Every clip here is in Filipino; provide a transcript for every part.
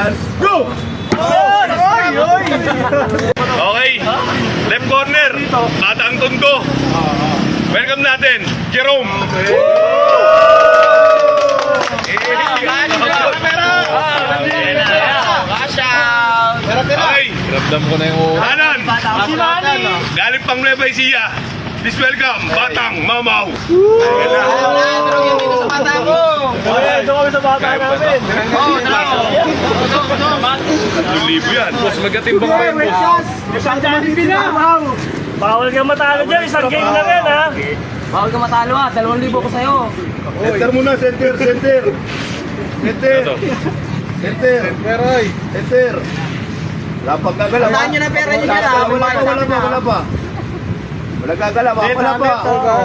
Sans, go! Okay, left corner, Batang Tondo. Welcome natin, Jerome. Okay, Ramdam ko na yung kanan, galing pang Nueva Ecija. Please welcome, Batang Mamaw. Yung libo yan. Boss, magkatimbang pa yung boss. Bawal ka matalo dyan, isang game lang yan ha. Bawal ka matalo ah, dalawang libo ko sa'yo. Center muna, center, center. Center. Center. Center. Wala pang gagalaw. Tandaan nyo na pera nyo ah. Wala pa, wala pa, wala pa. Wala gagalaw, ah, wala pa.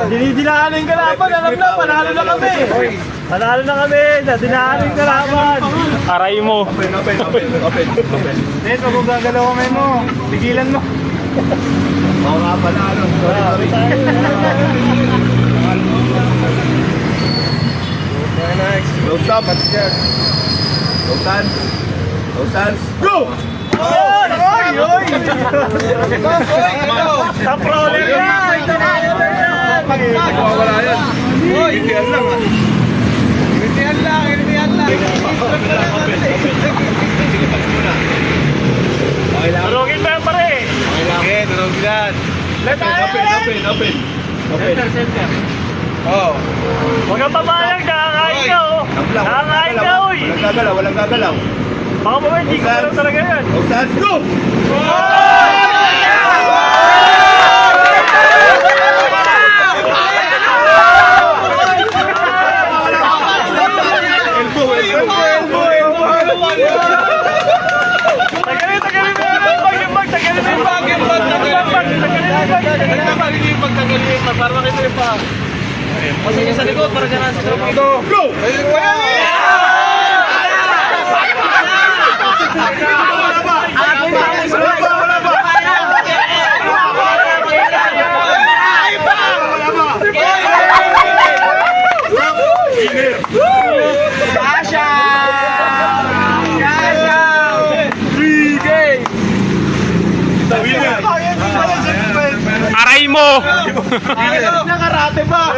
Dinidinaanin ka laban, alam na, panalo na kami. Panalo na kami, dinaanin ka laban. Aray mo. Open, open, open, open, open. Neto, kung gagalaw kami mo, pigilan mo. Oo nga pala, ano. Sorry, sorry. No stop. No stands. No stands. Go! Oy! Oy! Oy! Top roller yan! Ito na! Ito na! Wala yan. Hintihan lang ah. Inipihan lang, inipihan lang. Turugin mo yan pare! Yan. Open, open, open. Open. Oh. Huwag kang pamayag, nakakain ka oh! Lang, lang. Nakakain ka oy! Walang gagalaw, walang gagalaw. Baka mo hindi ko alam talaga yan. No stands. Go! Elbow, elbow, elbow, elbow. Tagalin, tagalin mo bag, yung bag, tagalin mo yung bag, yung bag, tagalin mo yung bag, tagalin mo yung bag, tagalin mo yung bag, hindi yung bag, tagalin mo bag. Pasok sa likod, para ganaan sa likod. Go! Go! Wala pa, wala pa. Kasha! Kasha! Winner. Aray mo! Nakarate pa!